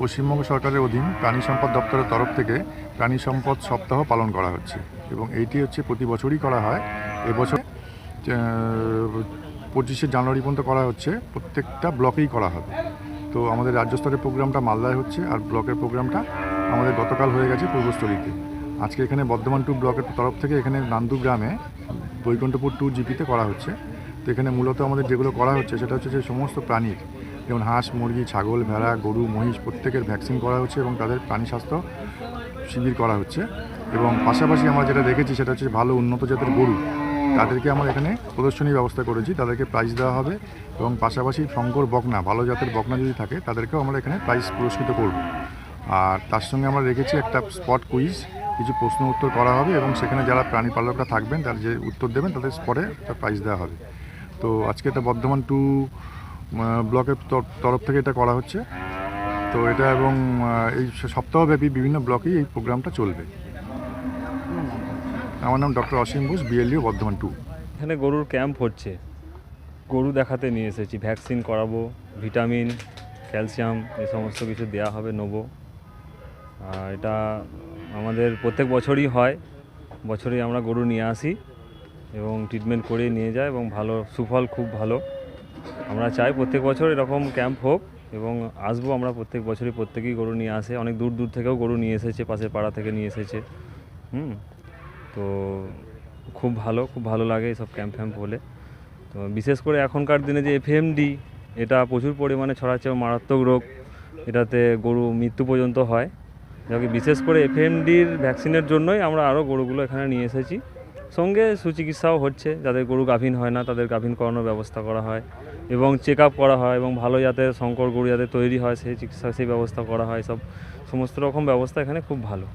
পশ্চিমবঙ্গ সরকারের অধীন প্রাণী সম্পদ দপ্তরের তরফ থেকে প্রাণী সম্পদ সপ্তাহ পালন করা হচ্ছে এবং এইটি হচ্ছে প্রতি বছরই করা হয়। এবছর পঁচিশে জানুয়ারি পর্যন্ত করা হচ্ছে, প্রত্যেকটা ব্লকেই করা হবে। তো আমাদের রাজ্য স্তরের প্রোগ্রামটা মালদায় হচ্ছে আর ব্লকের প্রোগ্রামটা আমাদের গতকাল হয়ে গেছে পূর্বস্থলীতে। আজকে এখানে বর্ধমান টু ব্লকের তরফ থেকে এখানে নান্দু গ্রামে বৈকুণ্ঠপুর টু জিপিতে করা হচ্ছে। তো এখানে মূলত আমাদের যেগুলো করা হচ্ছে সেটা হচ্ছে যে সমস্ত প্রাণীর যেমন হাঁস, মুরগি, ছাগল, ভেড়া, গরু, মহিষ প্রত্যেকের ভ্যাকসিন করা হচ্ছে এবং তাদের প্রাণী স্বাস্থ্য শিবির করা হচ্ছে। এবং পাশাপাশি আমরা যেটা দেখেছি সেটা হচ্ছে ভালো উন্নত জাতের গরু। তাদেরকে আমরা এখানে প্রদর্শনীর ব্যবস্থা করেছি। তাদেরকে প্রাইজ দেওয়া হবে এবং পাশাপাশি শঙ্কর বকনা, ভালো জাতের বকনা যদি থাকে, তাদেরকেও আমরা এখানে প্রাইজ পুরস্কৃত করব। আর তার সঙ্গে আমরা রেখেছি একটা স্পট কুইজ কিছু প্রশ্ন উত্তর করা হবে এবং সেখানে যারা প্রাণী পালকরা থাকবেন, তারা যে উত্তর দেবেন, তাদের স্পটে একটা প্রাইজ দেওয়া হবে। তো আজকে এটা বর্ধমান টু ব্লকের তর- তরফ থেকে এটা করা হচ্ছে। তো এটা এবং এই সপ্তাহব্যাপী বিভিন্ন ব্লকেই এই প্রোগ্রামটা চলবে। আমার নাম doctor Asim Ghosh, BLU Bardhaman two. এখানে গরুর ক্যাম্প হচ্ছে। গরু দেখাতে নিয়ে এসেছি। ভ্যাকসিন করাবো, ভিটামিন, ক্যালসিয়াম এই সমস্ত কিছু দেওয়া হবে, নেব। এটা আমাদের প্রত্যেক বছরই হয়। বছরই আমরা গরু নিয়ে আসি এবং ট্রিটমেন্ট করে নিয়ে যাই এবং ভালো, সুফল খুব ভালো। আমরা চাই প্রত্যেক বছর এরকম ক্যাম্প হোক এবং আসব আমরা প্রত্যেক বছরই, প্রত্যেকেই গরু নিয়ে আসে। অনেক দূর দূর থেকেও গরু নিয়ে এসেছে, পাশের পাড়া থেকে নিয়ে এসেছে। হুম, তো খুব ভালো খুব ভালো লাগে এইসব ক্যাম্প ফ্যাম্প হলে। তো বিশেষ করে এখনকার দিনে যে এফএমডি এটা প্রচুর পরিমাণে ছড়াচ্ছে মারাত্মক রোগ। এটাতে গরু মৃত্যু পর্যন্ত হয়। যাকে বিশেষ করে এফ এফএমডির ভ্যাকসিনের জন্যই আমরা আরও গরুগুলো এখানে নিয়ে এসেছি। সঙ্গে সুচিকিৎসাও হচ্ছে, যাদের গরু গাভীন হয় না, তাদের গাভীন করানোর ব্যবস্থা করা হয় এবং চেক করা হয় এবং ভালো যাতে শঙ্কর গরু যাতে তৈরি হয়, সেই চিকিৎসা, সেই ব্যবস্থা করা হয়, সব সমস্ত রকম ব্যবস্থা এখানে খুব ভালো।